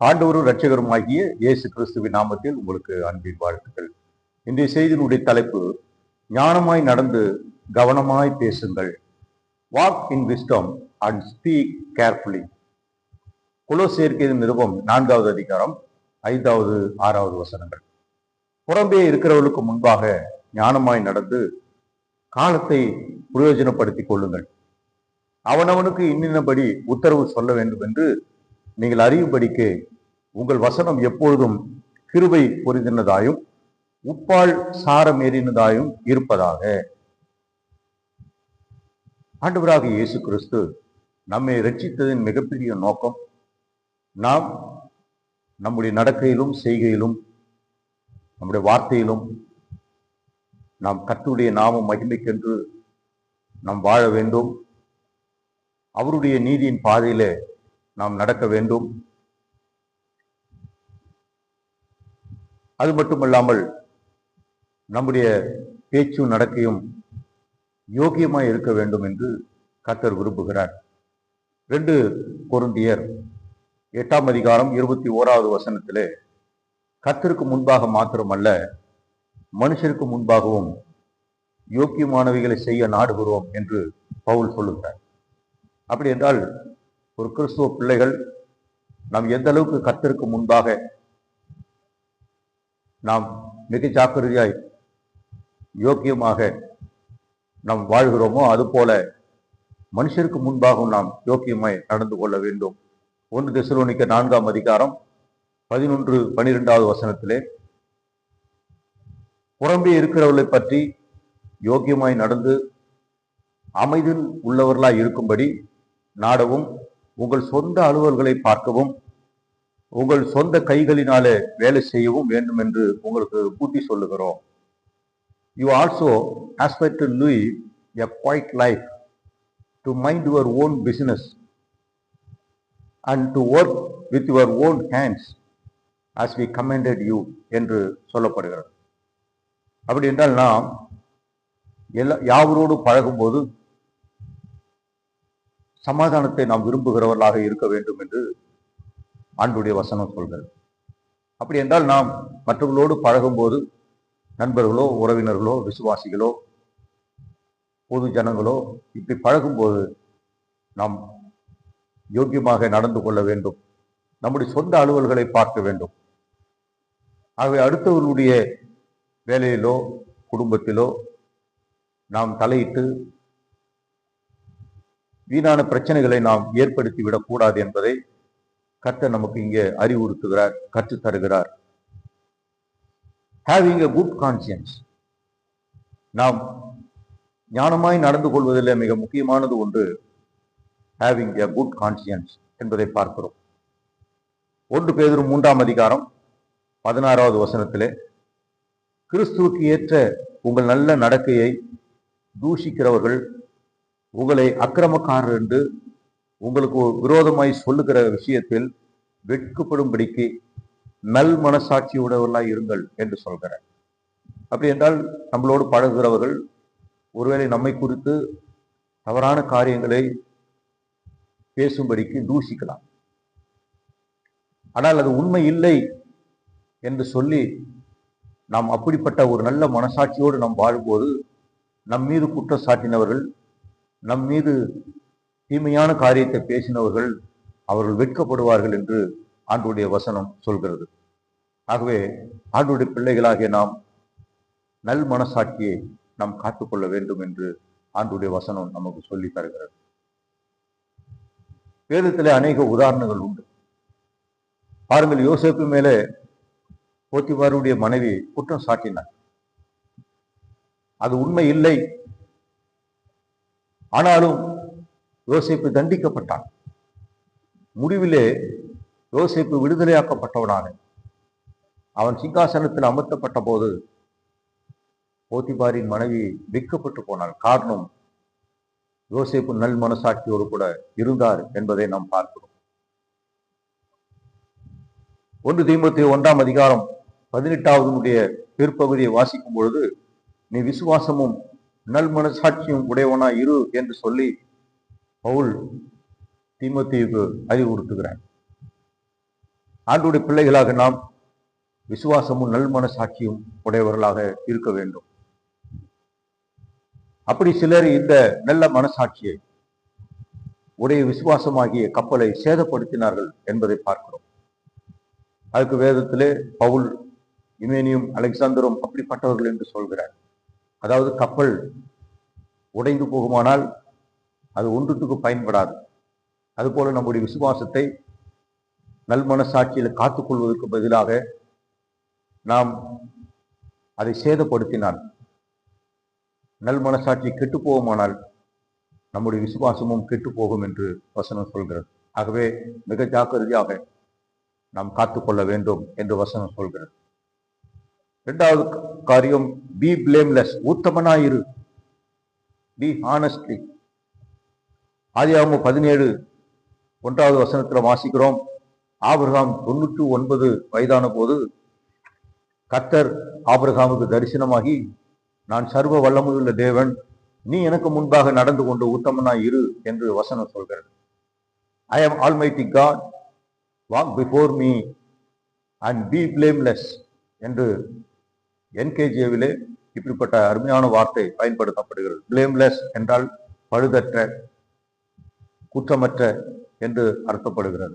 ஆண்டவரும் இரட்சகருமாகிய இயேசு கிறிஸ்துவின் நாமத்தில் உங்களுக்கு அன்பின் வாழ்த்துக்கள். இன்றைய செய்தியினுடைய தலைப்பு ஞானமாய் நடந்து கவனமாய் பேசுங்கள். Walk in wisdom and speak carefully குலோசேர்க்கையின் நிருபம் நான்காவது அதிகாரம் ஐந்தாவது ஆறாவது வசனங்கள். புறம்பே இருக்கிறவர்களுக்கு முன்பாக ஞானமாய் நடந்து காலத்தை பிரயோஜனப்படுத்திக் கொள்ளுங்கள். அவனவனுக்கு இன்னினபடி உத்தரவு சொல்ல வேண்டும் என்று நீங்கள் அறியும்படிக்கு உங்கள் வசனம் எப்பொழுதும் கிருபை பொருந்தினதாயும் உப்பால் சாரம் ஏறினதாயும் இருப்பதாக. ஆண்டவராக இயேசு கிறிஸ்து நம்மை ரட்சித்ததின் மிகப்பெரிய நோக்கம் நாம் நம்முடைய நடக்கையிலும் செய்கையிலும் நம்முடைய வார்த்தையிலும் நாம் கத்துடைய நாமம் மகிமைக்கென்று நாம் வாழ வேண்டும். அவருடைய நீதியின் பாதையிலே நாம் நடக்க வேண்டும். அது மட்டுமல்லாமல் நம்முடைய பேச்சும் நடக்கையும் யோகியமாய் இருக்க வேண்டும் என்று கர்த்தர் விரும்புகிறார். ரெண்டு பொருந்தியர் எட்டாம் அதிகாரம் இருபத்தி ஓராவது வசனத்திலே கத்தருக்கு முன்பாக மாத்திரமல்ல மனுஷருக்கு முன்பாகவும் யோக்கியமானவைகளை செய்ய நாடுகிறோம் என்று பவுல் சொல்லுகிறார். அப்படி என்றால் ஒரு கிறிஸ்துவ பிள்ளைகள் நாம் எந்த அளவுக்கு கத்திற்கு முன்பாக நாம் மிக ஜாக்கிரதையாய் யோக்கியமாக நாம் வாழ்கிறோமோ அதுபோல மனுஷருக்கு முன்பாகவும் நாம் யோக்கியமாய் நடந்து கொள்ள வேண்டும். ஒன்று தெசலோனிக்க நான்காம் அதிகாரம் பதினொன்று பனிரெண்டாவது வசனத்திலே புறம்பே இருக்கிறவர்களை பற்றி யோக்கியமாய் நடந்து அமைதியில் உள்ளவர்களாய் இருக்கும்படி நாடவும் உங்கள் சொந்த அலுவல்களை பார்க்கவும் உங்கள் சொந்த கைகளினாலே வேலை செய்யவும் வேண்டும் என்று உங்களுக்கு கூட்டி சொல்லுகிறோம். You also expect to lead a quiet life to mind your own business and to work with your own hands as we commanded you என்று சொல்லப்படுகிறது. அப்படி என்றால் நாம் எல்லா யாவரோடு பழகும்போது சமாதானத்தை நாம் விரும்புகிறவர்களாக இருக்க வேண்டும் என்று ஆண்டுடைய வசனம் சொல்கிறது. அப்படி என்றால் நாம் மற்றவர்களோடு பழகும்போது நண்பர்களோ உறவினர்களோ விசுவாசிகளோ பொது ஜனங்களோ இப்படி பழகும்போது நாம் யோக்கியமாக நடந்து கொள்ள வேண்டும். நம்முடைய சொந்த அலுவல்களை பார்க்க வேண்டும். ஆகவே அடுத்தவர்களுடைய வேலையிலோ குடும்பத்திலோ நாம் தலையிட்டு வீணான பிரச்சனைகளை நாம் ஏற்படுத்தி விடக்கூடாது என்பதை கர்த்தர் நமக்கு இங்கே அறிவுறுத்துகிறார் கற்றுத் தருகிறார். ஹேவிங் எ குட் கான்சியன்ஸ் நாம் ஞானமாய் நடந்து கொள்வதில் மிக முக்கியமானது ஒன்று ஹேவிங் எ குட் கான்சியன்ஸ் என்பதை பார்க்கிறோம். ஒன்று பேதரும் மூன்றாம் அதிகாரம் பதினாறாவது வசனத்திலே கிறிஸ்துவுக்கு ஏற்ற உங்கள் நல்ல நடக்கையை தூஷிக்கிறவர்கள் உங்களை அக்கிரமக்காரர் என்று உங்களுக்கு விரோதமாய் சொல்லுகிற விஷயத்தில் வெட்கப்படும்படிக்கு நல் மனசாட்சி உடையவர்களாக இருங்கள் என்று சொல்கிறார். அப்படி என்றால் நம்மளோடு பழகுகிறவர்கள் ஒருவேளை நம்மை குறித்து தவறான காரியங்களை பேசும்படிக்கு தூஷிக்கலாம். ஆனால் அது உண்மை இல்லை என்று சொல்லி நாம் அப்படிப்பட்ட ஒரு நல்ல மனசாட்சியோடு நாம் வாழும்போது நம் மீது குற்றம் சாட்டினவர்கள் நம் மீது தீமையான காரியத்தை பேசினவர்கள் அவர்கள் வெட்கப்படுவார்கள் என்று ஆண்டுடைய வசனம் சொல்கிறது. ஆகவே ஆண்டுடைய பிள்ளைகளாகிய நாம் நல் மனசாட்சியை நாம் காத்துக்கொள்ள வேண்டும் என்று ஆண்டுடைய வசனம் நமக்கு சொல்லி தருகிறது. வேதத்திலே அநேக உதாரணங்கள் உண்டு. பாருங்கள் யோசேப்பு மேலே போத்திபாருடைய மனைவி குற்றம் சாட்டினார் அது உண்மை இல்லை ஆனாலும் யோசேப்பு தண்டிக்கப்பட்டான். முடிவிலே யோசேப்பு விடுதலையாக்கப்பட்டவனான அவன் சிங்காசனத்தில் அமர்த்தப்பட்ட போது போத்திபாரின் மனைவி விற்கப்பட்டு போனாள். காரணம் யோசேப்பு நல் மனசாட்சியோடு கூட இருந்தார் என்பதை நாம் பார்க்கிறோம். ஒன்று தீம்பத்தி ஒன்றாம் அதிகாரம் பதினெட்டாவது பிற்பகுதியை வாசிக்கும் பொழுது நீ விசுவாசமும் நல் மனசாட்சியும் உடையவனா இரு என்று சொல்லி பவுல் தீமோத்தேயுக்கு அறிவுறுத்துகிறார். ஆண்டுடைய பிள்ளைகளாக நாம் விசுவாசமும் நல் மனசாட்சியும் உடையவர்களாக இருக்க வேண்டும். அப்படி சிலர் இந்த நல்ல மனசாட்சியை உடைய விசுவாசமாகிய கப்பலை சேதப்படுத்தினார்கள் என்பதை பார்க்கிறோம். அதுக்கு வேதத்திலே பவுல் இமேனியும் அலெக்சாந்தரும் அப்படிப்பட்டவர்கள் என்று சொல்கிறார். அதாவது கப்பல் உடைந்து போகுமானால் அது ஒன்றுத்துக்கு பயன்படாது. அதுபோல நம்முடைய விசுவாசத்தை நல்மனசாட்சியில் காத்துக்கொள்வதற்கு பதிலாக நாம் அதை சேதப்படுத்தினால் நல் மனசாட்சி கெட்டு போகுமானால் நம்முடைய விசுவாசமும் கெட்டு போகும் என்று வசனம் சொல்கிறது. ஆகவே மிக ஜாக்கிரதையாக நாம் காத்துக்கொள்ள வேண்டும் என்று வசனம் சொல்கிறது. ரெண்டாவது காரியம் பி பிளேம்லெஸ் உத்தமனாயிரு. பி ஹானஸ்ட்லி ஆதியாகம பதினேழு ஒன்றாவது வசனத்தில் வாசிக்கிறோம். ஆபிரகாம் தொண்ணூற்று ஒன்பது வயதான போது கத்தர் ஆபிரகாமுக்கு தரிசனமாகி நான் சர்வ வல்லமையுள்ள தேவன் நீ எனக்கு முன்பாக நடந்து கொண்டு உத்தமனாய் இரு என்று வசனம் சொல்கிறது. I am almighty God walk before me and be blameless என்று என்கேஜேவிலே இப்படிப்பட்ட அருமையான வார்த்தை பயன்படுத்தப்படுகிறது. பிளேம்லெஸ் என்றால் பழுதற்ற குற்றமற்ற என்று அர்த்தப்படுகிறது.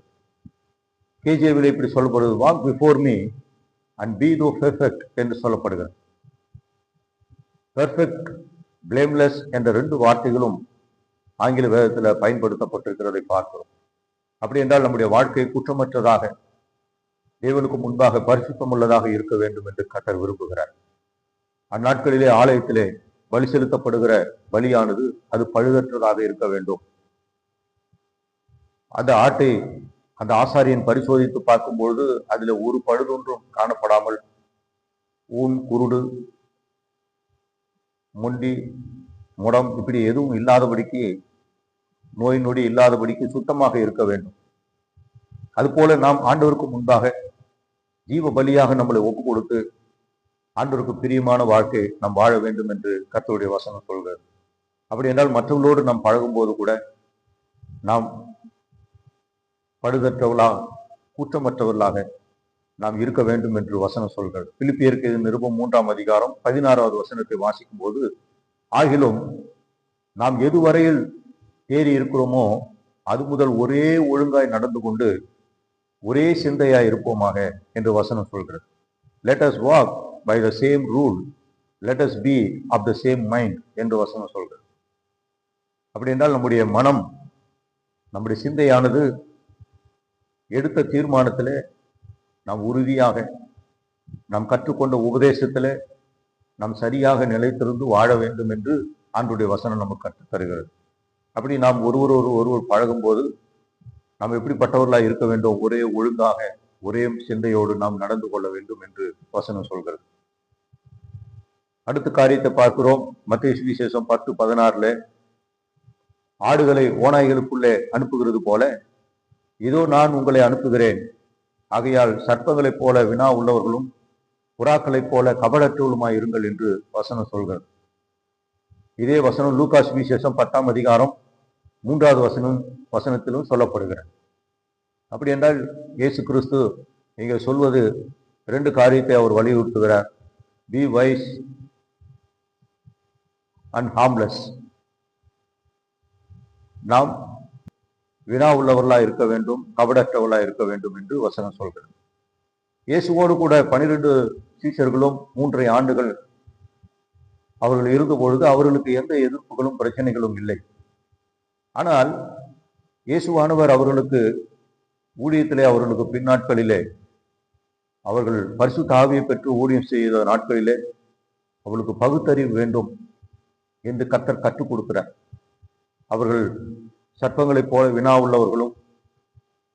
கேஜேவிலே இப்படி சொல்லப்படுவது walk before me and be thou perfect என்று சொல்லப்படுகிறது. பெர்ஃபெக்ட் பிளேம்லெஸ் என்ற ரெண்டு வார்த்தைகளும் ஆங்கில வேதத்தில் பயன்படுத்தப்பட்டிருக்கிறதை பார்க்கிறோம். அப்படி என்றால் நம்முடைய வாழ்க்கை குற்றமற்றதாக தேவனுக்கு முன்பாக பரிசுத்தம் உள்ளதாக இருக்க வேண்டும் என்று கத்தர் விரும்புகிறார். அந்நாட்களிலே ஆலயத்திலே பலி செலுத்தப்படுகிற பலியானது அது பழுதற்றதாக இருக்க வேண்டும். அந்த ஆட்டை அந்த ஆசாரியன் பரிசோதித்து பார்க்கும்பொழுது அதுல ஒரு பழுதொன்றும் காணப்படாமல் ஊன் குருடு முண்டி முடம் இப்படி எதுவும் இல்லாதபடிக்கு நோய் நொடி இல்லாதபடிக்கு சுத்தமாக இருக்க வேண்டும். அதுபோல நாம் ஆண்டவருக்கு முன்பாக ஜீவ பலியாக நம்மளை ஒப்பு கொடுத்து ஆண்டோருக்கு பிரியமான வாழ்க்கை நாம் வாழ வேண்டும் என்று கர்த்தருடைய வசனம் சொல்கிறது. அப்படி என்றால் மற்றவர்களோடு நாம் பழகும்போது கூட நாம் படுதற்றவர்களாக குற்றமற்றவர்களாக நாம் இருக்க வேண்டும் என்று வசனம் சொல்கிறது. பிலிப்பியருக்கு இது நிருபம் மூன்றாம் அதிகாரம் பதினாறாவது வசனத்தை வாசிக்கும் போது ஆகிலும் நாம் எதுவரையில் தேறி இருக்கிறோமோ அது முதல் ஒரே ஒழுங்காய் நடந்து கொண்டு ஒரே சிந்தையாய் இருப்போமாக என்று வசனம் சொல்கிறது. Let us walk by the same rule let us be of the same mind என்று வசனம் சொல்கிறது. அப்படி என்றால் நம்முடைய மனம் நம்முடைய சிந்தையானது எடுத்த தீர்மானத்தில் நாம் உறுதியாக நாம் கற்றுக்கொண்ட உபதேசத்தில் நாம் சரியாக நிலைத்திருந்து வாழ வேண்டும் என்று ஆண்டுடைய வசனம் நமக்கு கற்றுத் தருகிறது அப்படி நாம் ஒருவர் ஒரு ஒருவர் பழகும்போது நாம் எப்படிப்பட்டவர்களாக இருக்க வேண்டும்? ஒரே ஒழுங்காக ஒரே சிந்தையோடு நாம் நடந்து கொள்ள வேண்டும் என்று வசனம் சொல்கிறது. அடுத்த காரியத்தை பார்க்கிறோம். மத்திய சுவிசேஷம் பத்து பதினாறுல ஆடுகளை ஓநாய்களுக்குள்ளே அனுப்புகிறது போல இதோ நான் உங்களை அனுப்புகிறேன். ஆகையால் சர்ப்பங்களைப் போல வினா உள்ளவர்களும் புறாக்களைப் போல கபடற்றவளுமாய் இருங்கள் என்று வசனம் சொல்கிறது. இதே வசனம் லூகாஸ் விசேஷம் பத்தாம் அதிகாரம் மூன்றாவது வசனம் வசனத்திலும் சொல்லப்படுகிறது. அப்படி என்றால் இயேசு கிறிஸ்து இங்கே சொல்வது ரெண்டு காரியத்தை அவர் வலியுறுத்துகிறார். பி வைஸ் அண்ட் ஹார்ம்லெஸ் நாம் வினா உள்ளவர்களாக இருக்க வேண்டும் கபடற்றவர்களாக இருக்க வேண்டும் என்று வசனம் சொல்கிறது. இயேசுவோடு கூட பனிரெண்டு சீஷர்களும் மூன்றை ஆண்டுகள் அவர்கள் இருந்த பொழுது அவர்களுக்கு எந்த எதிர்ப்புகளும் பிரச்சனைகளும் இல்லை. ஆனால் இயேசுவானவர் அவர்களுக்கு ஊழியத்திலே அவர்களுக்கு பின்னாட்களிலே அவர்கள் பரிசு தாவியை பெற்று ஊழியம் செய்த நாட்களிலே அவளுக்கு பகுத்தறிவு வேண்டும் என்று கத்தர் கற்றுக் கொடுக்கிறார். அவர்கள் சர்ப்பங்களைப் போல வினா உள்ளவர்களும்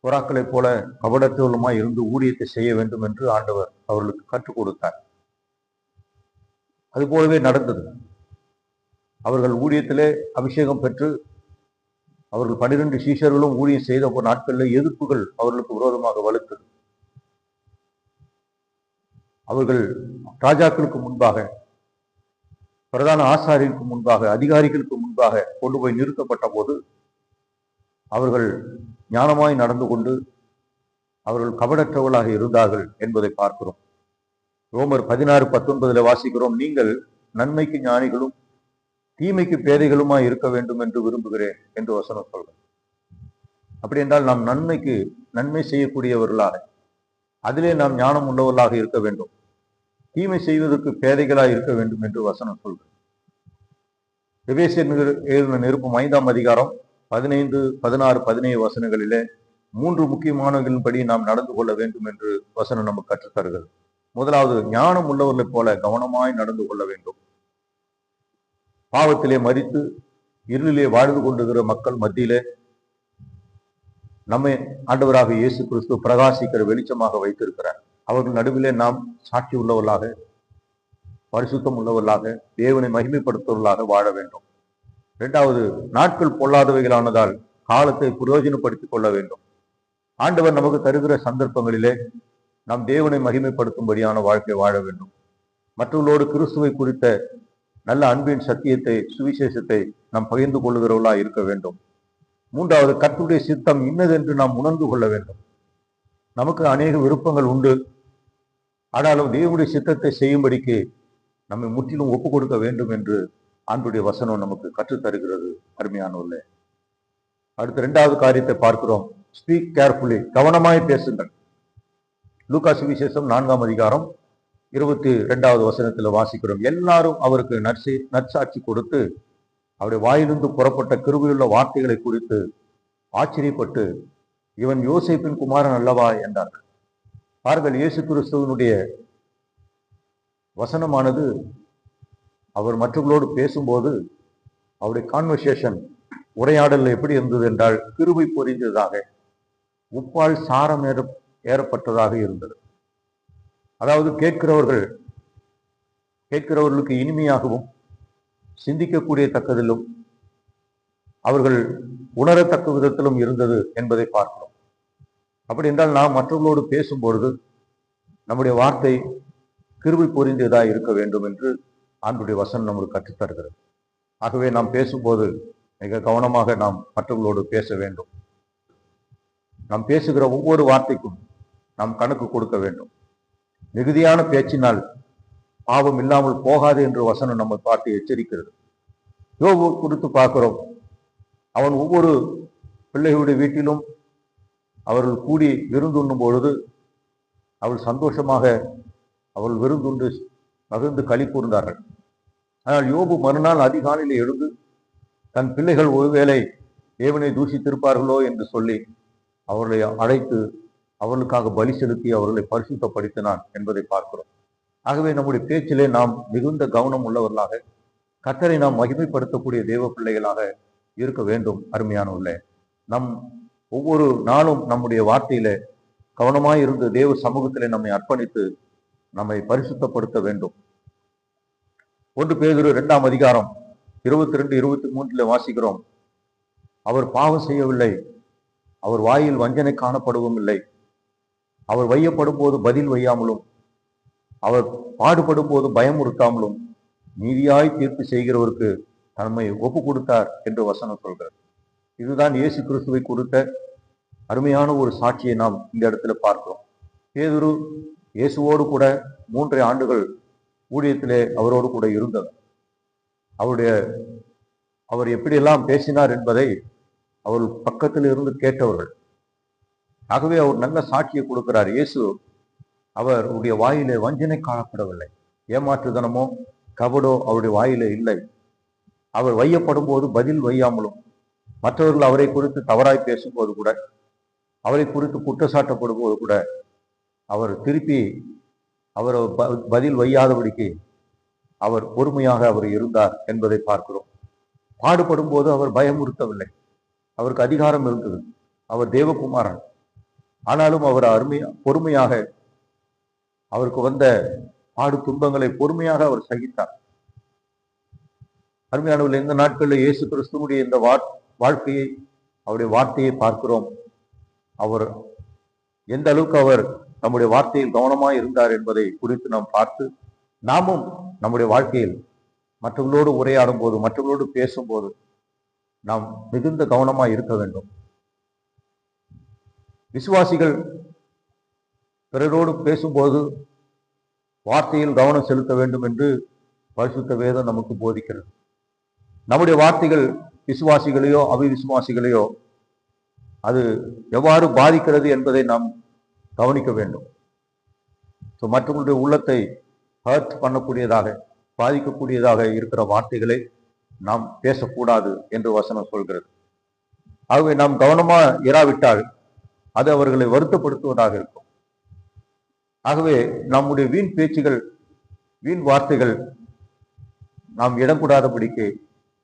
புறாக்களைப் போல கபடத்தவர்களுமாய் இருந்து ஊழியத்தை செய்ய வேண்டும் என்று ஆண்டவர் அவர்களுக்கு கற்றுக் கொடுத்தார். அதுபோலவே நடந்தது. அவர்கள் ஊழியத்திலே அபிஷேகம் பெற்று அவர்கள் பனிரெண்டு சீஷர்களும் ஊழியம் செய்த ஒரு நாட்களில் எதிர்ப்புகள் அவர்களுக்கு விரோதமாக வலுத்தது. அவர்கள் ராஜாக்களுக்கு முன்பாக பிரதான ஆசாரியருக்கு முன்பாக அதிகாரிகளுக்கு முன்பாக கொண்டு போய் நிறுத்தப்பட்ட போது அவர்கள் ஞானமாய் நடந்து கொண்டு அவர்கள் கபடற்றவர்களாக இருந்தார்கள் என்பதை பார்க்கிறோம். ரோமர் பதினாறு பத்தொன்பதுல வாசிக்கிறோம் நீங்கள் நன்மைக்கு ஞானிகளும் தீமைக்கு பேதைகளுமா இருக்க வேண்டும் என்று விரும்புகிறேன் என்று வசனம் சொல்றேன் அப்படி என்றால் நாம் நன்மைக்கு நன்மை செய்யக்கூடியவர்களாக அதிலே நாம் ஞானம் உள்ளவர்களாக இருக்க வேண்டும். தீமை செய்வதற்கு பேதைகளாக இருக்க வேண்டும் என்று வசனம் சொல்கிறேன் எபேசியர் எழுதின நிருப்பம் ஐந்தாம் அதிகாரம் பதினைந்து பதினாறு பதினேழு வசனங்களிலே மூன்று முக்கியமானவர்களின்படி நாம் நடந்து கொள்ள வேண்டும் என்று வசனம் நமக்கு கற்றுத்தருகிறது. முதலாவது ஞானம் உள்ளவர்களைப் போல கவனமாய் நடந்து கொள்ள வேண்டும். பாவத்திலே மறித்து இருளிலே வாழ்ந்து கொண்டிருக்கிற மக்கள் மத்தியிலே நம்மை ஆண்டவராக இயேசு கிறிஸ்து பிரகாசிக்கிற வெளிச்சமாக வைத்திருக்கிறார். அவர்கள் நடுவிலே நாம் சாட்சி உள்ளவர்களாக பரிசுத்தம் உள்ளவர்களாக தேவனை மகிமைப்படுத்துவர்களாக வாழ வேண்டும். இரண்டாவது நாட்கள் பொல்லாதவைகளானதால் காலத்தை பிரயோஜனப்படுத்திக் கொள்ள வேண்டும். ஆண்டவர் நமக்கு தருகிற சந்தர்ப்பங்களிலே நாம் தேவனை மகிமைப்படுத்தும்படியான வாழ்க்கை வாழ வேண்டும். மற்றவர்களோடு கிறிஸ்துவை குறித்த நல்ல அன்பின் சத்தியத்தை சுவிசேஷத்தை நாம் பகிர்ந்து கொள்ளுகிறவர்களா இருக்க வேண்டும். மூன்றாவது கர்த்தருடைய சித்தம் இன்னதென்று நாம் உணர்ந்து கொள்ள வேண்டும். நமக்கு அநேக விருப்பங்கள் உண்டு. ஆனாலும் தேவனுடைய சித்தத்தை செய்யும்படிக்கு நம்மை முற்றிலும் ஒப்பு கொடுக்க வேண்டும் என்று ஆண்டுடைய வசனம் நமக்கு கற்றுத் தருகிறது அருமையானவர்களே. அடுத்த இரண்டாவது காரியத்தை பார்க்கிறோம். ஸ்பீக் கேர்ஃபுல்லி கவனமாய் பேசுங்கள். லூக்கா சுவிசேஷம் நான்காம் அதிகாரம் இருபத்தி ரெண்டாவது வசனத்துல வாசிக்கிறோம். எல்லாரும் அவருக்கு நற்சி நற்சாட்சி கொடுத்து அவருடைய வாயிலிருந்து புறப்பட்ட கிருபையுள்ள வார்த்தைகளை குறித்து ஆச்சரியப்பட்டு இவன் யோசிப்பின் குமாரன் அல்லவா? என்றார்கள். பாருங்கள் இயேசு கிறிஸ்துவனுடைய வசனமானது அவர் மற்றவர்களோடு பேசும்போது அவருடைய கான்வர்சேஷன் உரையாடல் எப்படி இருந்தது என்றால் கிருபை பொறிந்ததாக உப்பால் சாரம் ஏற ஏறப்பட்டதாக இருந்தது. அதாவது கேட்கிறவர்கள் கேட்கிறவர்களுக்கு இனிமையாகவும் சிந்திக்கக்கூடிய தக்கதிலும் அவர்கள் உணரத்தக்க விதத்திலும் இருந்தது என்பதை பார்க்கிறோம். அப்படி என்றால் நாம் மற்றவர்களோடு பேசும்பொழுது நம்முடைய வார்த்தை கிருவி பொறிந்ததா இருக்க வேண்டும் என்று ஆண்டுடைய வசனம் நம்மளுக்கு கற்றுத்தருகிறது ஆகவே நாம் பேசும்போது மிக கவனமாக நாம் மற்றவர்களோடு பேச வேண்டும். நாம் பேசுகிற ஒவ்வொரு வார்த்தைக்கும் நாம் கணக்கு கொடுக்க வேண்டும். மிகுதியான பேச்சினால் பாவம் இல்லாமல் போகாது என்று வசனம் நம்ம பார்த்து எச்சரிக்கிறது. யோபு குறித்து பார்க்கிறோம். அவன் ஒவ்வொரு பிள்ளைகளுடைய வீட்டிலும் அவர்கள் கூடி விருந்துண்ணும் பொழுது அவள் சந்தோஷமாக அவள் விருந்துண்டு மகிழ்ந்து களி கூர்ந்தார்கள். ஆனால் யோபு மறுநாள் அதிகாலையில் எழுந்து தன் பிள்ளைகள் ஒருவேளை தேவனை தூஷித்திருப்பார்களோ என்று சொல்லி அவர்களை அழைத்து அவர்களுக்காக பலி செலுத்தி அவர்களை பரிசுத்தப்படுத்தினான் என்பதை பார்க்கிறோம். ஆகவே நம்முடைய பேச்சிலே நாம் மிகுந்த கவனம் உள்ளவர்களாக கத்தரை நாம் மகிமைப்படுத்தக்கூடிய தேவ பிள்ளைகளாக இருக்க வேண்டும் அருமையானவர்களே. நம் ஒவ்வொரு நாளும் நம்முடைய வார்த்தையில கவனமாக இருந்து தேவ சமூகத்திலே நம்மை அர்ப்பணித்து நம்மை பரிசுத்தப்படுத்த வேண்டும். ஒன்று பேதுரு இரண்டாம் அதிகாரம் இருபத்தி ரெண்டு இருபத்தி மூன்றுல வாசிக்கிறோம். அவர் பாவம் செய்யவில்லை. அவர் வாயில் வஞ்சனை காணப்படவும் இல்லை. அவர் வையப்படும் போது பதில் வையாமலும் அவர் பாடுபடும் போது பயமுறுத்தாமலும் நீதியாய் தீர்ப்பு செய்கிறவருக்கு தன்மை ஒப்பு கொடுத்தார் என்று வசனம் சொல்கிறார் இதுதான் இயேசு கிறிஸ்துவை கொடுத்த அருமையான ஒரு சாட்சியை நாம் இந்த இடத்துல பார்க்கிறோம். பேதுரு இயேசுவோடு கூட மூன்றை ஆண்டுகள் ஊழியத்திலே அவரோடு கூட இருந்தது அவருடைய அவர் எப்படியெல்லாம் பேசினார் என்பதை அவர் பக்கத்தில் இருந்து கேட்டவர்கள். ஆகவே அவர் நல்ல சாட்சியை கொடுக்கிறார். இயேசு உடைய வாயிலே வஞ்சனை காணப்படவில்லை. ஏமாற்றுதனமோ கபடோ அவருடைய வாயிலே இல்லை. அவர் வையப்படும் போது பதில் வையாமலும் மற்றவர்கள் அவரை குறித்து தவறாய் பேசும்போது கூட அவரை குறித்து குற்றச்சாட்டப்படும் போது கூட அவர் திருப்பி அவர் ப- பதில் வையாதபடிக்கு அவர் பொறுமையாக அவர் இருந்தார் என்பதை பார்க்கிறோம். பாடுபடும் போது அவர் பயமுறுத்தவில்லை. அவருக்கு அதிகாரம் இருந்தது. அவர் தேவகுமாரன். ஆனாலும் அவர் அருமையா பொறுமையாக அவருக்கு வந்த பாடு துன்பங்களை பொறுமையாக அவர் சகித்தார். அருமையானவர்கள் இந்த நாட்களில் இயேசு கிறிஸ்துவனுடைய இந்த வா- வாழ்க்கையை அவருடைய வார்த்தையை பார்க்கிறோம். அவர் எந்த அளவுக்கு அவர் நம்முடைய வார்த்தையில் கவனமாக இருந்தார் என்பதை குறித்து நாம் பார்த்து நாமும் நம்முடைய வாழ்க்கையில் மற்றவர்களோடு உரையாடும் போது மற்றவர்களோடு பேசும்போது நாம் மிகுந்த கவனமாக இருக்க வேண்டும். விசுவாசிகள் பிறரோடு பேசும்போது வார்த்தையில் கவனம் செலுத்த வேண்டும் என்று பரிசுத்த வேதம் நமக்கு போதிக்கிறது. நம்முடைய வார்த்தைகள் விசுவாசிகளையோ அவிவிசுவாசிகளையோ அது எவ்வாறு பாதிக்கிறது என்பதை நாம் கவனிக்க வேண்டும். ஸோ மற்றவர்களுடைய உள்ளத்தை ஹர்ட் பண்ணக்கூடியதாக பாதிக்கக்கூடியதாக இருக்கிற வார்த்தைகளை நாம் பேசக்கூடாது என்று வசனம் சொல்கிறது. ஆகவே நாம் கவனமாக இராவிட்டால் அது அவர்களை வருத்தப்படுத்துவதாக இருக்கும். ஆகவே நம்முடைய வீண் பேச்சுகள் வீண் வார்த்தைகள் நாம் இடம் கூடாதபடிக்கு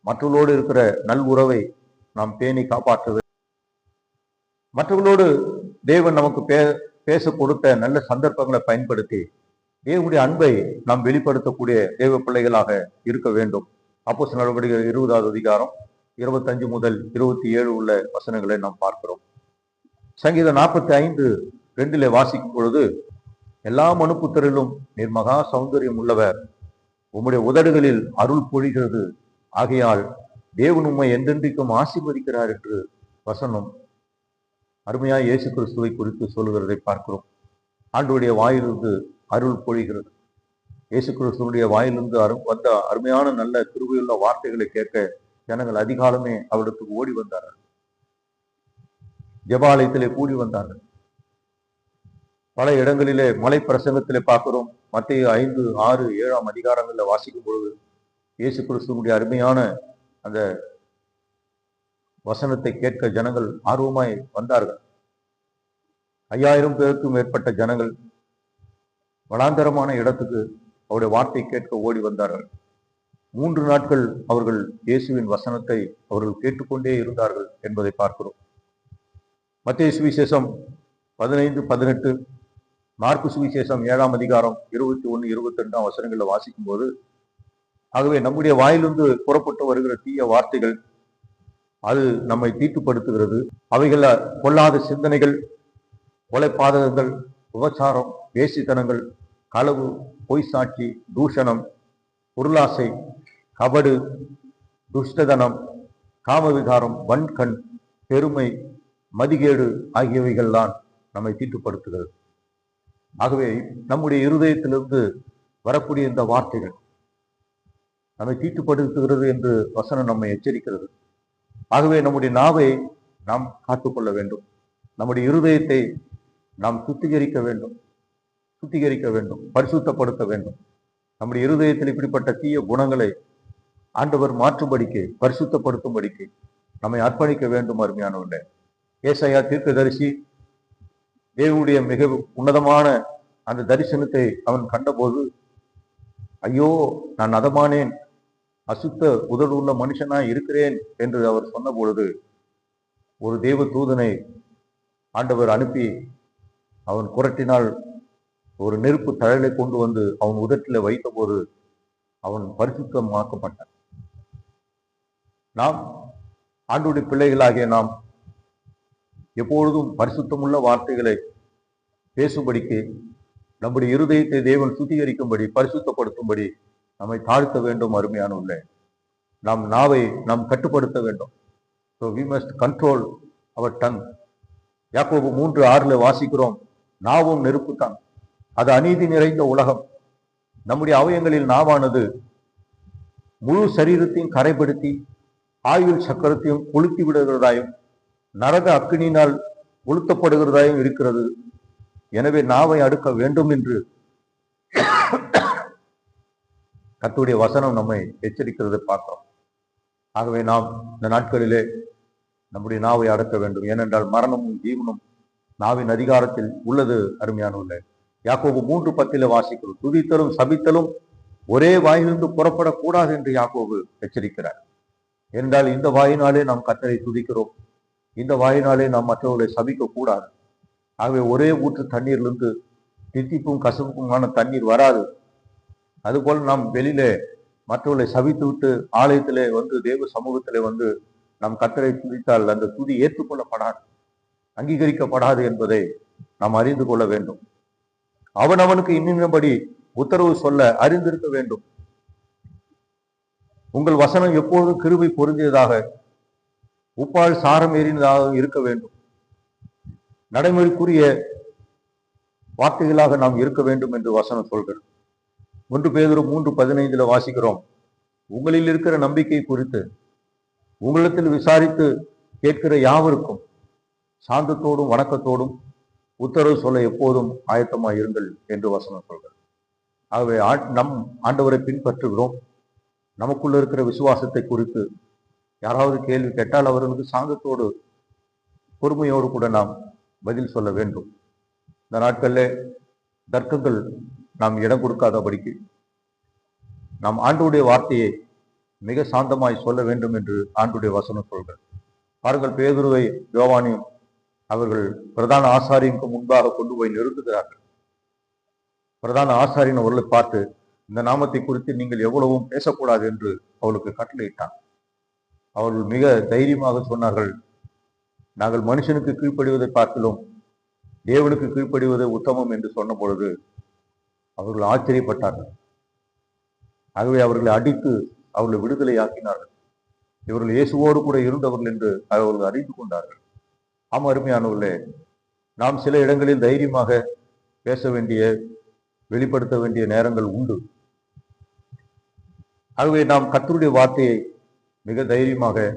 மற்றவர்களோடு இருக்கிற நல் உறவை நாம் பேணி காப்பாற்றுவது. மற்றவர்களோடு தேவன் நமக்கு பே பேச கொடுத்த நல்ல சந்தர்ப்பங்களை பயன்படுத்தி தேவனுடைய அன்பை நாம் வெளிப்படுத்தக்கூடிய தேவ பிள்ளைகளாக இருக்க வேண்டும். அப்போ நடவடிக்கை இருபதாவது அதிகாரம் இருபத்தஞ்சு முதல் இருபத்தி ஏழு உள்ள வசனங்களை நாம் பார்க்கிறோம். சங்கீதம் நாற்பத்தி ஐந்து ரெண்டிலே வாசிக்கும் பொழுது எல்லா மனுப்புத்தரிலும் நீர் மகா சௌந்தரியம் உள்ளவர். உம்முடைய உதடுகளில் அருள் பொழிகிறது. ஆகையால் தேவன் உம்மை என்றென்றைக்கும் ஆசீர்வதிக்கிறார் என்று வசனம். அருமையாக இயேசு கிறிஸ்துவை குறித்து சொல்லுகிறதை பார்க்கிறோம். ஆண்டுடைய வாயிலிருந்து அருள் பொழிகிறது. இயேசு கிறிஸ்துவனுடைய வாயிலிருந்து அரு வந்த அருமையான நல்ல திருவையுள்ள வார்த்தைகளை கேட்க ஜனங்கள் அதிகாலமே அவரிடத்துக்கு ஓடி வந்தார்கள். ஜபாலயத்திலே கூடி வந்தார்கள். பல இடங்களிலே மலை பிரசங்கத்திலே பார்க்கிறோம். மத்திய ஐந்து ஆறு ஏழாம் அதிகாரங்களில் வாசிக்கும் பொழுது இயேசு கிறிஸ்துவனுடைய அருமையான அந்த வசனத்தை கேட்க ஜனங்கள் ஆர்வமாய் வந்தார்கள். ஐயாயிரம் பேருக்கும் மேற்பட்ட ஜனங்கள் வளாந்தரமான இடத்துக்கு அவருடைய வார்த்தை கேட்க ஓடி வந்தார்கள். மூன்று நாட்கள் அவர்கள் இயேசுவின் வசனத்தை அவர்கள் கேட்டுக்கொண்டே இருந்தார்கள் என்பதை பார்க்கிறோம். மத்திய சுவிசேஷம் பதினைந்து பதினெட்டு மார்க்கு சுவிசேஷம் ஏழாம் அதிகாரம் இருபத்தி ஒன்று இருபத்தி ரெண்டாம் வசனங்களில் வாசிக்கும் போது ஆகவே நம்முடைய வாயிலிருந்து புறப்பட்டு வருகிற தீய வார்த்தைகள் அது நம்மை தீட்டுப்படுத்துகிறது. அவைகள கொள்ளாத சிந்தனைகள் கொலைப்பாதகங்கள் விபச்சாரம் வேசித்தனங்கள் களவு பொய் சாட்சி தூஷணம் பொருளாசை கபடு துஷ்டதனம் காமவிகாரம் வன்கண் பெருமை மதிகேடு ஆகியவைகள் தான் நம்மை தீட்டுப்படுத்துகிறது. ஆகவே நம்முடைய இருதயத்திலிருந்து வரக்கூடிய இந்த வார்த்தைகள் நம்மை தீட்டுப்படுத்துகிறது என்று வசனம் நம்மை எச்சரிக்கிறது. ஆகவே நம்முடைய நாவை நாம் காத்துக்கொள்ள வேண்டும். நம்முடைய இருதயத்தை நாம் சுத்திகரிக்க வேண்டும். சுத்திகரிக்க வேண்டும். பரிசுத்தப்படுத்த வேண்டும். நம்முடைய இருதயத்தில் இப்படிப்பட்ட தீய குணங்களை ஆண்டவர் மாற்றும்படிக்கு பரிசுத்தப்படுத்தும்படிக்கு நம்மை அர்ப்பணிக்க வேண்டும் அருமையானவர்களே. ஏசையா தீர்க்க தரிசி தேவனுடைய மிக உன்னதமான அந்த தரிசனத்தை அவன் கண்டபோது ஐயோ நான் அதமானேன் அசுத்த உதடு உள்ள மனுஷனாய் இருக்கிறேன் என்று அவர் சொன்ன பொழுது ஒரு தேவ தூதனை ஆண்டவர் அனுப்பி அவன் குரட்டினால் ஒரு நெருப்பு தழலை கொண்டு வந்து அவன் உதட்டில் வைத்தபோது அவன் பரிசுத்தமாக்கப்பட்டான். நாம் ஆண்டுடைய பிள்ளைகளாகிய நாம் எப்பொழுதும் பரிசுத்தமுள்ள வார்த்தைகளை பேசும்படிக்கு நம்முடைய இருதயத்தை தேவன் சுத்திகரிக்கும்படி பரிசுத்தப்படுத்தும்படி நம்மை தாழ்த்த வேண்டும் அருமையான உள்ள நாம் நாவை நாம் கட்டுப்படுத்த வேண்டும். So we must control our tongue யாக்கோபு மூன்று ஆறுல வாசிக்கிறோம் நாவும் நெருப்புத்தான் அது அநீதி நிறைந்த உலகம். நம்முடைய அவயங்களில் நாவானது முழு சரீரத்தையும் கரைப்படுத்தி ஆயுள் சக்கரத்தையும் கொளுத்தி விடுகிறதாயும் நரக அக்கினியினால் கொளுத்தப்படுகிறதாயும் இருக்கிறது. எனவே நாவை அடுக்க வேண்டும் என்று கத்துடைய வசனம் நம்மை எச்சரிக்கிறதை பார்க்கிறோம் ஆகவே நாம் இந்த நாட்களிலே நம்முடைய நாவை அடக்க வேண்டும். ஏனென்றால் மரணமும் ஜீவனும் நாவின் அதிகாரத்தில் உள்ளது அருமையான உள்ள யாக்கோபு மூன்று பத்தில வாசிக்கிறோம். துதித்தலும் சபித்தலும் ஒரே வாயிலிருந்து புறப்படக்கூடாது என்று யாக்கோபு எச்சரிக்கிறார். என்றால் இந்த வாயினாலே நாம் கத்தரை துதிக்கிறோம். இந்த வாயினாலே நாம் மற்றவர்களை சபிக்க கூடாது. ஆகவே ஒரே ஊற்று தண்ணீர்லேருந்து தித்திப்பும் கசப்புக்குமான தண்ணீர் வராது. அதுபோல் நாம் வெளியிலே மற்றவர்களை சபித்து விட்டு ஆலயத்திலே வந்து தேவ சமூகத்திலே வந்து நாம் கத்தரை துதித்தால் அந்த துதி ஏற்றுக்கொள்ளப்படாது அங்கீகரிக்கப்படாது என்பதை நாம் அறிந்து கொள்ள வேண்டும். அவனவனுக்கு இன்னின்படி உத்தரவு சொல்ல அறிந்திருக்க வேண்டும். உங்கள் வசனம் எப்போதும் கிருபை பொருந்தியதாக உப்பால் சாரம் ஏறினதாகவும் இருக்க வேண்டும். நடைமுறைக்குரிய வார்த்தைகளாக நாம் இருக்க வேண்டும் என்று வசனம் சொல்கிறது. ஒன்று பேதரும் மூன்று பதினைந்தில் வாசிக்கிறோம். உங்களில் இருக்கிற நம்பிக்கை குறித்து உங்களிடத்தில் விசாரித்து கேட்கிற யாவருக்கும் சாந்தத்தோடும் வணக்கத்தோடும் உத்தரவு சொல்ல எப்போதும் ஆயத்தமாக இருங்கள் என்று வசனம் சொல்கிறது. ஆகவே ஆ- நம் ஆண்டவரை பின்பற்றுகிறோம். நமக்குள்ள இருக்கிற விசுவாசத்தை குறித்து யாராவது கேள்வி கேட்டால் அவர்களுக்கு சாந்தத்தோடு பொறுமையோடு கூட நாம் பதில் சொல்ல வேண்டும். இந்த நாட்களில் தர்க்கங்கள் நாம் இடம் கொடுக்காதபடிக்கு நாம் ஆண்டுடைய வார்த்தையை மிக சாந்தமாய் சொல்ல வேண்டும் என்று ஆண்டுடைய வசனம் சொல்கிறது. பாருங்கள் பேதுருவை யோவானியும் அவர்கள் பிரதான ஆசாரியனுக்கு முன்பாக கொண்டு போய் நிறுத்துகிறார்கள் பிரதான ஆசாரியன் அவர்களை பார்த்து இந்த நாமத்தை குறித்து நீங்கள் எவ்வளவும் பேசக்கூடாது என்று அவளுக்கு கட்டளையிட்டான். அவர்கள் மிக தைரியமாக சொன்னார்கள். நாங்கள் மனுஷனுக்கு கீழ்ப்படிவதை பார்க்கலாம் தேவனுக்கு கீழ்ப்படிவதே உத்தமம் என்று சொன்ன பொழுது அவர்கள் ஆச்சரியப்பட்டார்கள். ஆகவே அவர்களை அடித்து அவர்களை விடுதலையாக்கினார்கள். இவர்கள் இயேசுவோடு கூட இருந்தவர்கள் என்று அவர்கள் அறிந்து கொண்டார்கள். ஆம் அருமையானவர்களே நாம் சில இடங்களில் தைரியமாக பேச வேண்டிய வெளிப்படுத்த வேண்டிய நேரங்கள் உண்டு. ஆகவே நாம் கத்தருடைய வார்த்தையை மிக தைரியமாக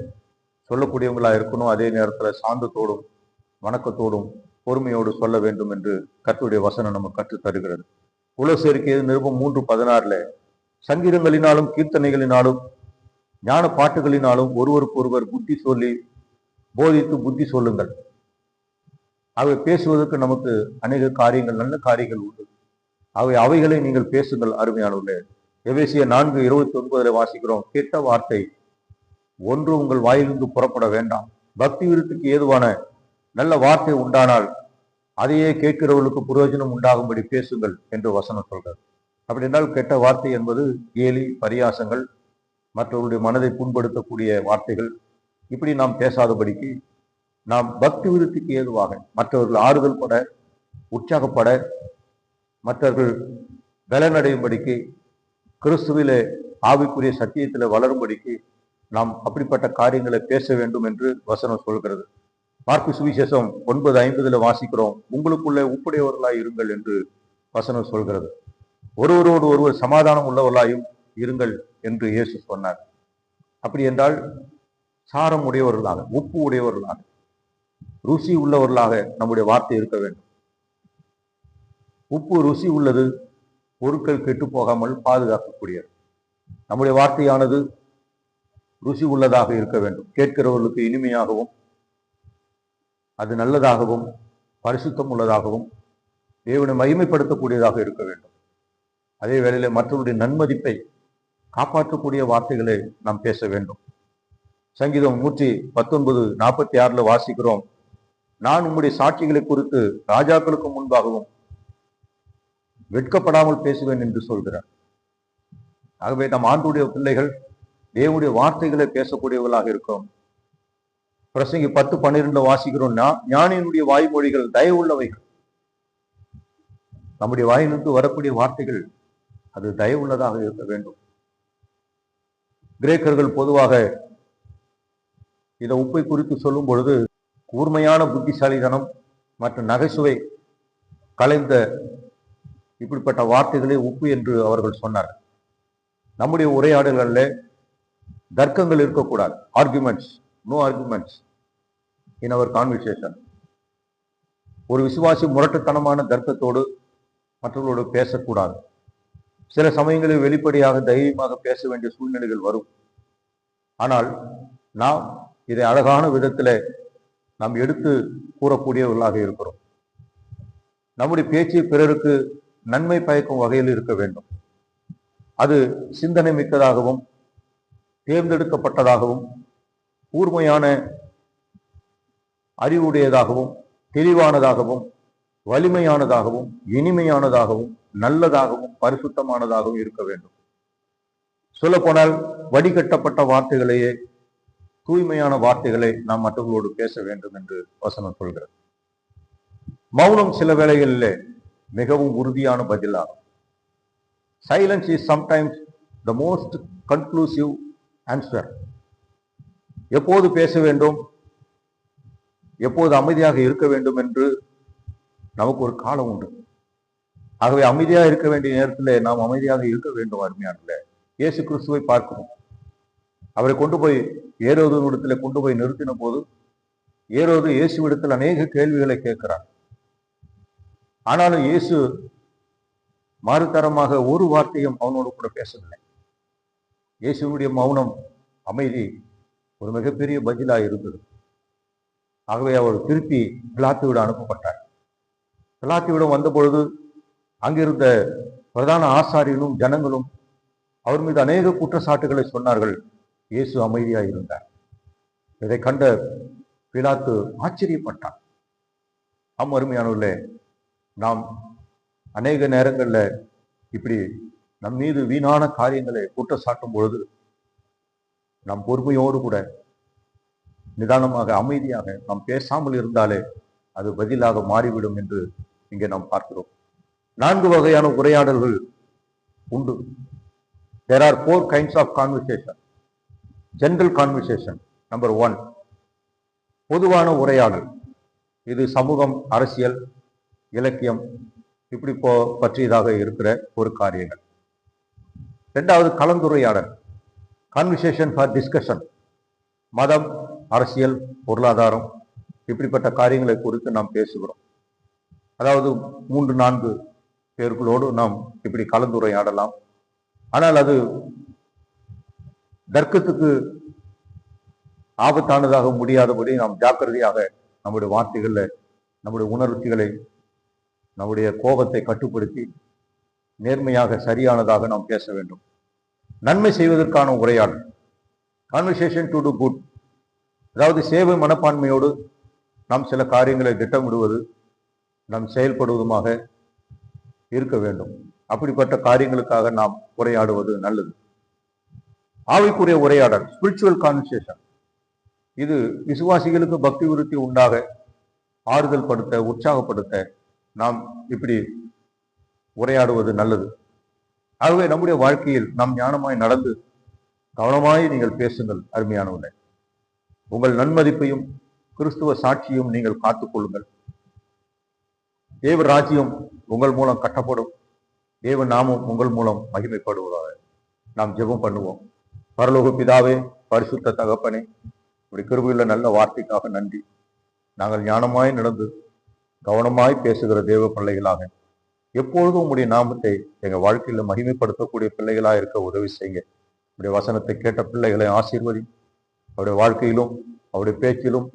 சொல்லக்கூடியவங்களா இருக்கணும். அதே நேரத்தில் சாந்தத்தோடும் வணக்கத்தோடும் பொறுமையோடு சொல்ல வேண்டும் என்று கற்றுடைய வசனம் நமக்கு கற்றுத் தருகிறது. உலசேரிக்கை நிருபம் மூன்று பதினாறுல சங்கீதங்களினாலும் கீர்த்தனைகளினாலும் ஞான பாட்டுகளினாலும் ஒருவருக்கு ஒருவர் புத்தி சொல்லி போதித்து புத்தி சொல்லுங்கள். அவை பேசுவதற்கு நமக்கு அநேக காரியங்கள் நல்ல காரியங்கள் உண்டு. அவை அவைகளை நீங்கள் பேசுங்கள் அருமையானவர்களே. எவேசிய நான்கு இருபத்தி ஒன்பதுல வாசிக்கிறோம். கெட்ட வார்த்தை ஒன்று உங்கள் வாயிலிருந்து புறப்பட வேண்டாம். பக்தி விருத்துக்கு ஏதுவான நல்ல வார்த்தை உண்டானால் அதையே கேட்கிறவர்களுக்கு பிரயோஜனம் உண்டாகும்படி பேசுங்கள் என்று வசனம் சொல்றார். அப்படி என்றால் கெட்ட வார்த்தை என்பது கேலி பரியாசங்கள் மற்றவர்களுடைய மனதை புண்படுத்தக்கூடிய வார்த்தைகள். இப்படி நாம் பேசாதபடிக்கு நாம் பக்தி விருத்திக்கு ஏதுவாக மற்றவர்கள் ஆறுதல் பட உற்சாகப்பட மற்றவர்கள் பலனடையும்படிக்கு கிறிஸ்துவிலே ஆவிக்குரிய சத்தியத்தில் வளரும்படிக்கு நாம் அப்படிப்பட்ட காரியங்களை பேச வேண்டும் என்று வசனம் சொல்கிறது. மார்க்கு சுவிசேஷம் ஒன்பது ஐம்பதுல வாசிக்கிறோம். உங்களுக்குள்ளே உப்புடையவர்களாய் இருங்கள் என்று வசனம் சொல்கிறது. ஒருவரோடு ஒருவர் சமாதானம் உள்ளவர்களாயும் இருங்கள் என்று இயேசு சொன்னார். அப்படி என்றால் சாரம் உடையவர்களாக உப்பு உடையவர்களாக ருசி உள்ளவர்களாக நம்முடைய வார்த்தை இருக்க வேண்டும். உப்பு ருசி உள்ளது பொருட்கள் கெட்டு போகாமல் பாதுகாக்கக்கூடியது. நம்முடைய வார்த்தையானது ருசி உள்ளதாக இருக்க வேண்டும். கேட்கிறவர்களுக்கு இனிமையாகவும் அது நல்லதாகவும் பரிசுத்தம் உள்ளதாகவும் தேவனை மகிமைப்படுத்தக்கூடியதாக இருக்க வேண்டும். அதே வேளையில மற்றவருடைய நன்மதிப்பை காப்பாற்றக்கூடிய வார்த்தைகளை நாம் பேச வேண்டும். சங்கீதம் நூற்றி பத்தொன்பது நாற்பத்தி ஆறுல வாசிக்கிறோம். நான் உம்முடைய சாட்சிகளை குறித்து ராஜாக்களுக்கு முன்பாகவும் வெட்கப்படாமல் பேசுவேன் என்று சொல்கிறார். ஆகவே நம் ஆண்டுடைய பிள்ளைகள் தேவனுடைய வார்த்தைகளை பேசக்கூடியவர்களாக இருக்கும். பிரசங்கி பத்து பன்னிரெண்டுல வாசிக்கிறோம்னா ஞானியினுடைய வாய்மொழிகள் தயவுள்ளவைகள் நம்முடைய வாயிலிருந்து வரக்கூடிய வார்த்தைகள் அது தயவுள்ளதாக இருக்க வேண்டும். கிரேக்கர்கள் பொதுவாக இதை உப்பை குறித்து சொல்லும் பொழுது கூர்மையான புத்திசாலிதனம் மற்றும் நகைச்சுவை கலைந்த இப்படிப்பட்ட வார்த்தைகளே உப்பு என்று அவர்கள் சொன்னார் நம்முடைய உரையாடல்களில் தர்க்கங்கள் இருக்கக்கூடாது. Arguments no arguments in our conversation ஒரு விசுவாசி முரட்டுத்தனமான தர்க்கத்தோடு மற்றவர்களோடு பேசக்கூடாது. சில சமயங்களில் வெளிப்படையாக தைரியமாக பேச வேண்டிய சூழ்நிலைகள் வரும். ஆனால் நாம் இதை அழகான விதத்தில் நாம் எடுத்து கூறக்கூடியவர்களாக இருக்கிறோம். நம்முடைய பேச்சு பிறருக்கு நன்மை பயக்கும் வகையில் இருக்க வேண்டும். அது சிந்தனை மிக்கதாகவும் தேர்ந்தெடுக்கப்பட்டதாகவும் கூர்மையான அறிவுடையதாகவும் தெளிவானதாகவும் வலிமையானதாகவும் இனிமையானதாகவும் நல்லதாகவும் பரிசுத்தமானதாகவும் இருக்க வேண்டும். சொல்லப்போனால் வடிகட்டப்பட்ட வார்த்தைகளையே தூய்மையான வார்த்தைகளை நாம் மற்றவர்களோடு பேச வேண்டும் என்று வசனம் சொல்கிறது. மௌனம் சில வேளைகளிலே மிகவும் உறுதியான பதிலாகும். Silence is sometimes the most conclusive answer எப்போது பேச வேண்டும்? எப்போது அமைதியாக இருக்க வேண்டும் என்று நமக்கு ஒரு காலம் உண்டு. ஆகவே அமைதியா இருக்க வேண்டிய நேரத்தில் நாம் அமைதியாக இருக்க வேண்டும் அருமையானல இயேசு கிறிஸ்துவை பார்க்கணும் அவரை கொண்டு போய் ஏரோது இடத்துல கொண்டு போய் நிறுத்தின போது ஏரோது இயேசுவிடத்தில் அநேக கேள்விகளை கேட்கிறார். ஆனாலும் இயேசு மாறுதரமாக ஒரு வார்த்தையும் அவனோடு கூட பேசவில்லை. இயேசுனுடைய மௌனம் அமைதி ஒரு மிகப்பெரிய பதிலாக இருந்தது. ஆகவே அவர் திருப்பி பிளாத்துவிட அனுப்பப்பட்டார். பிளாத்துவிடம் வந்த பொழுது அங்கிருந்த பிரதான ஆசாரியனும் ஜனங்களும் அவர் மீது அநேக குற்றச்சாட்டுகளை சொன்னார்கள். இயேசு அமைதியாக இருந்தார். இதை கண்ட பிலாத்து ஆச்சரியப்பட்டான். அம் அருமையானவர்களே நாம் அநேக நேரங்களில் இப்படி நம் மீது வீணான காரியங்களை குற்றச்சாட்டும் பொழுது நாம் பொறுமையோடு கூட நிதானமாக அமைதியாக நாம் பேசாமல் இருந்தாலே அது பதிலாக மாறிவிடும் என்று இங்கே நாம் பார்க்கிறோம். நான்கு வகையான உரையாடல்கள் உண்டு. There are four kinds of conversation general conversation number one பொதுவான உரையாடல். இது சமூகம் அரசியல் இலக்கியம் இப்படி போ பற்றியதாக இருக்கிற ஒரு காரியங்கள். ரெண்டாவது கலந்துரையாடல். கான்வர்சேஷன் ஃபார் டிஸ்கஷன் மதம் அரசியல் பொருளாதாரம் இப்படிப்பட்ட காரியங்களை குறித்து நாம் பேசுகிறோம். அதாவது மூன்று நான்கு பேர்களோடு நாம் இப்படி கலந்துரையாடலாம். ஆனால் அது தர்க்கத்துக்கு ஆபத்தானதாக முடியாதபடி நாம் ஜாக்கிரதையாக நம்முடைய வார்த்தைகளில் நம்முடைய உணர்ச்சிகளை நம்முடைய கோபத்தை கட்டுப்படுத்தி நேர்மையாக சரியானதாக நாம் பேச வேண்டும். நன்மை செய்வதற்கான உரையாடல். கான்வர்சேஷன் டு டு குட் அதாவது சேவை மனப்பான்மையோடு நாம் சில காரியங்களை திட்டமிடுவது நாம் செயல்படுவதுமாக இருக்க வேண்டும். அப்படிப்பட்ட காரியங்களுக்காக நாம் உரையாடுவது நல்லது. ஆவிக்குரிய உரையாடல் ஸ்பிரிச்சுவல் கான்வர்சேஷன் இது விசுவாசிகளுக்கு பக்தி விருத்தி உண்டாக ஆறுதல் படுத்த உற்சாகப்படுத்த நாம் இப்படி உரையாடுவது நல்லது. ஆகவே நம்முடைய வாழ்க்கையில் நாம் ஞானமாய் நடந்து கவனமாய் நீங்கள் பேசுங்கள் அருமையானவர்களே. உங்கள் நன்மதிப்பையும் கிறிஸ்துவ சாட்சியும் நீங்கள் காத்துக்கொள்ளுங்கள் தேவ ராஜ்யம் உங்கள் மூலம் கட்டப்படும். தேவ நாமம் உங்கள் மூலம் மகிமைப்படுவதாக நாம் ஜெபம் பண்ணுவோம். பரலோக பிதாவே பரிசுத்த தகப்பனே இப்படி கிருபையுள்ள நல்ல வார்த்தைக்காக நன்றி. நாங்கள் ஞானமாய் நடந்து கவனமாய் பேசுகிற தேவ பிள்ளைகளாக எப்பொழுதும் உங்களுடைய நாமத்தை எங்கள் வாழ்க்கையில மகிமைப்படுத்தக்கூடிய பிள்ளைகளாக இருக்க உதவி செய்யுங்க. உடைய வசனத்தை கேட்ட பிள்ளைகளை ஆசீர்வதி அவருடைய வாழ்க்கையிலும் அவருடைய பேச்சிலும்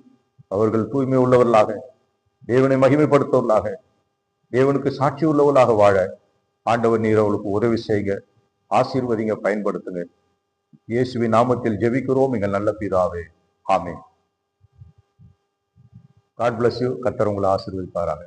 அவர்கள் தூய்மை உள்ளவர்களாக தேவனை மகிமைப்படுத்தவர்களாக தேவனுக்கு சாட்சி உள்ளவர்களாக வாழ ஆண்டவர் நீர் அவளுக்கு உதவி செய்யுங்க. ஆசீர்வதிங்க பயன்படுத்துங்க. இயேசுவின் நாமத்தில் ஜெபிக்கிறோம். எங்கள் நல்ல பிதாவே. ஆமே காட் பிளஸ் யூ கத்தர் உங்களை ஆசீர்வதிப்பாராங்க